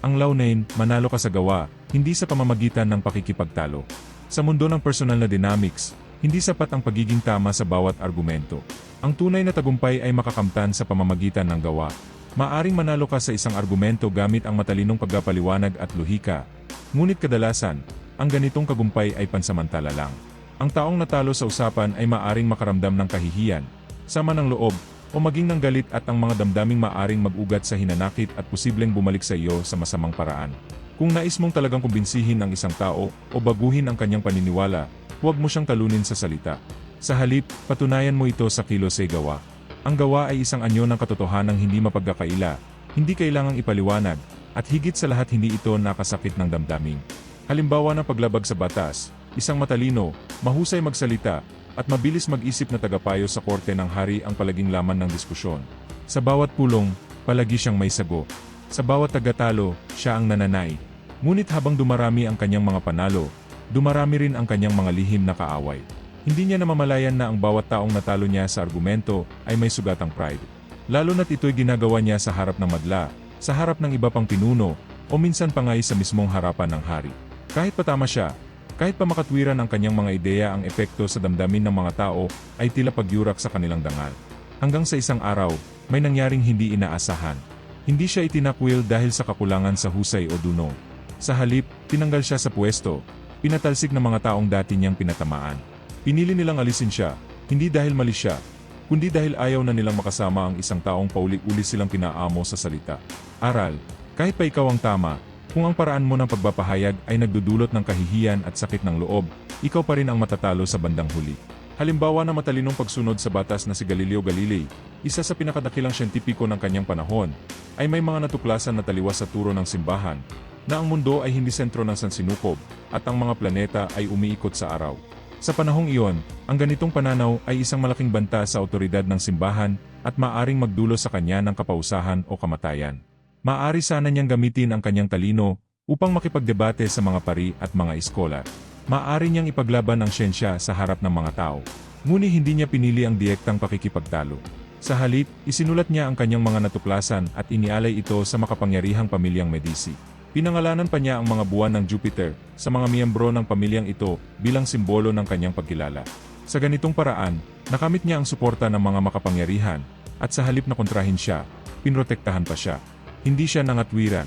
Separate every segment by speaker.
Speaker 1: Ang launain, manalo ka sa gawa, hindi sa pamamagitan ng pakikipagtalo. Sa mundo ng personal na dynamics, hindi sapat ang pagiging tama sa bawat argumento. Ang tunay na tagumpay ay makakamtan sa pamamagitan ng gawa. Maaring manalo ka sa isang argumento gamit ang matalinong pagpapaliwanag at lohika. Ngunit kadalasan, ang ganitong kagumpay ay pansamantala lang. Ang taong natalo sa usapan ay maaring makaramdam ng kahihiyan, sama ng loob, o maging ng galit at ang mga damdaming maaring mag-ugat sa hinanakit at posibleng bumalik sa iyo sa masamang paraan. Kung nais mong talagang kumbinsihin ang isang tao o baguhin ang kanyang paniniwala, huwag mo siyang talunin sa salita. Sa halip, patunayan mo ito sa kilos ay gawa. Ang gawa ay isang anyo ng katotohanang hindi mapagkakaila, hindi kailangang ipaliwanag, at higit sa lahat hindi ito nakasakit ng damdamin. Halimbawa ng paglabag sa batas, isang matalino, mahusay magsalita, at mabilis mag-isip na tagapayo sa korte ng hari ang palaging laman ng diskusyon. Sa bawat pulong, palagi siyang may sago. Sa bawat tagatalo, siya ang nananay. Ngunit habang dumarami ang kanyang mga panalo, dumarami rin ang kanyang mga lihim na kaaway. Hindi niya namamalayan na ang bawat taong natalo niya sa argumento ay may sugatang pride. Lalo na't ito'y ginagawa niya sa harap ng madla, sa harap ng iba pang pinuno, o minsan pa nga'y sa mismong harapan ng hari. Kahit patama siya, kahit pa makatwiran ang kanyang mga ideya ang epekto sa damdamin ng mga tao ay tila pagyurak sa kanilang dangal. Hanggang sa isang araw, may nangyaring hindi inaasahan. Hindi siya itinakwil dahil sa kakulangan sa husay o duno. Sa halip, tinanggal siya sa pwesto, pinatalsik ng mga taong dati niyang pinatamaan. Pinili nilang alisin siya, hindi dahil mali siya, kundi dahil ayaw na nilang makasama ang isang taong pauli-uli silang pinaamo sa salita. Aral, kahit pa ikaw ang tama, kung ang paraan mo ng pagpapahayag ay nagdudulot ng kahihiyan at sakit ng loob, ikaw pa rin ang matatalo sa bandang huli. Halimbawa na matalinong pagsunod sa batas na si Galileo Galilei, isa sa pinakadakilang siyentipiko ng kanyang panahon, ay may mga natuklasan na taliwas sa turo ng simbahan, na ang mundo ay hindi sentro ng sansinukob, at ang mga planeta ay umiikot sa araw. Sa panahong iyon, ang ganitong pananaw ay isang malaking banta sa otoridad ng simbahan at maaring magdulo sa kanya ng kapausahan o kamatayan. Maari sana niyang gamitin ang kanyang talino upang makipagdebate sa mga pari at mga eskola. Maari niyang ipaglaban ang siyensya sa harap ng mga tao. Ngunit hindi niya pinili ang direktang pakikipagtalo. Sa halip, isinulat niya ang kanyang mga natuklasan at inialay ito sa makapangyarihang pamilyang Medici. Pinangalanan pa niya ang mga buwan ng Jupiter sa mga miyembro ng pamilyang ito bilang simbolo ng kanyang pagkilala. Sa ganitong paraan, nakamit niya ang suporta ng mga makapangyarihan, at sa halip na kontrahin siya, pinrotektahan pa siya. Hindi siya nangatwiran.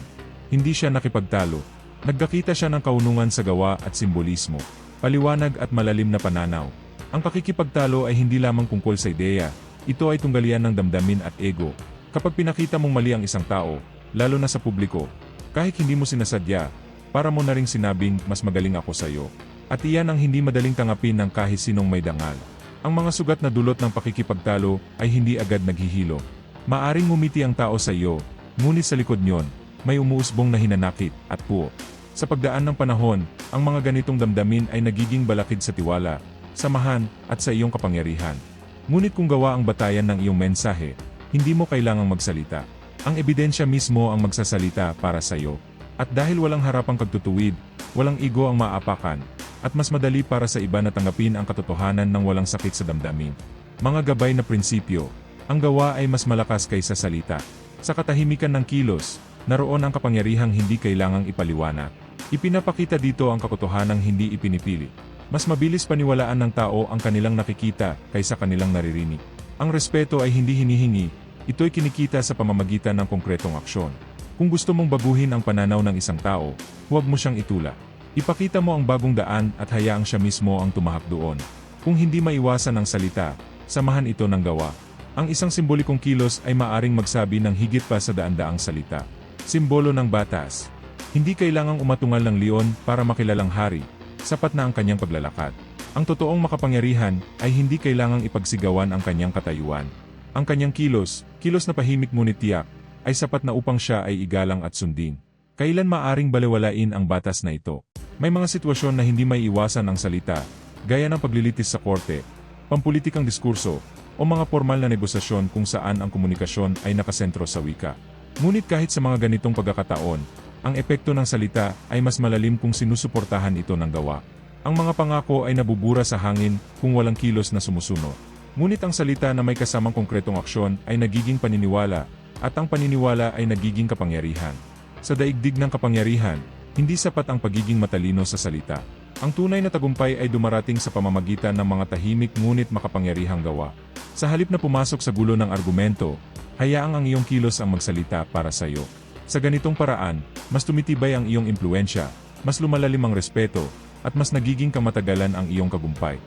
Speaker 1: Hindi siya nakipagtalo. Nagkakita siya ng kaunungan sa gawa at simbolismo. Paliwanag at malalim na pananaw. Ang pakikipagtalo ay hindi lamang tungkol sa ideya. Ito ay tunggalian ng damdamin at ego. Kapag pinakita mong mali ang isang tao, lalo na sa publiko, kahit hindi mo sinasadya, para mo na ring sinabing mas magaling ako sa iyo. At iyan ang hindi madaling tangapin ng kahit sinong may dangal. Ang mga sugat na dulot ng pakikipagtalo ay hindi agad naghihilo. Maaring ngumiti ang tao sa iyo, ngunit sa likod nyon, may umuusbong na hinanakit at puo. Sa pagdaan ng panahon, ang mga ganitong damdamin ay nagiging balakid sa tiwala, samahan, at sa iyong kapangyarihan. Ngunit kung gawa ang batayan ng iyong mensahe, hindi mo kailangang magsalita. Ang ebidensya mismo ang magsasalita para sa iyo. At dahil walang harapang kagtutuwid, walang ego ang maapakan, at mas madali para sa iba na tanggapin ang katotohanan ng walang sakit sa damdamin. Mga gabay na prinsipyo, ang gawa ay mas malakas kaysa salita. Sa katahimikan ng kilos, naroon ang kapangyarihang hindi kailangang ipaliwanag. Ipinapakita dito ang katotohanang hindi ipinipili. Mas mabilis paniwalaan ng tao ang kanilang nakikita kaysa kanilang naririnig. Ang respeto ay hindi hinihingi, ito'y kinikita sa pamamagitan ng konkretong aksyon. Kung gusto mong baguhin ang pananaw ng isang tao, huwag mo siyang itula. Ipakita mo ang bagong daan at hayaang siya mismo ang tumahak doon. Kung hindi maiwasan ang salita, samahan ito ng gawa. Ang isang simbolikong kilos ay maaring magsabi ng higit pa sa daan-daang salita. Simbolo ng batas. Hindi kailangang umatungal ng leon para makilalang hari, sapat na ang kanyang paglalakad. Ang totoong makapangyarihan ay hindi kailangang ipagsigawan ang kanyang katayuan. Ang kanyang kilos, kilos na pahimik ngunit tiyak, ay sapat na upang siya ay igalang at sundin. Kailan maaring balewalain ang batas na ito? May mga sitwasyon na hindi may iwasan ang salita, gaya ng paglilitis sa korte, pampulitikang diskurso, o mga formal na negosasyon kung saan ang komunikasyon ay nakasentro sa wika. Ngunit kahit sa mga ganitong pagkakataon, ang epekto ng salita ay mas malalim kung sinusuportahan ito ng gawa. Ang mga pangako ay nabubura sa hangin kung walang kilos na sumusunod. Ngunit ang salita na may kasamang konkretong aksyon ay nagiging paniniwala, at ang paniniwala ay nagiging kapangyarihan. Sa daigdig ng kapangyarihan, hindi sapat ang pagiging matalino sa salita. Ang tunay na tagumpay ay dumarating sa pamamagitan ng mga tahimik ngunit makapangyarihang gawa. Sa halip na pumasok sa gulo ng argumento, hayaang ang iyong kilos ang magsalita para sa iyo. Sa ganitong paraan, mas tumitibay ang iyong impluensya, mas lumalalim ang respeto, at mas nagiging kamatagalan ang iyong kagumpay.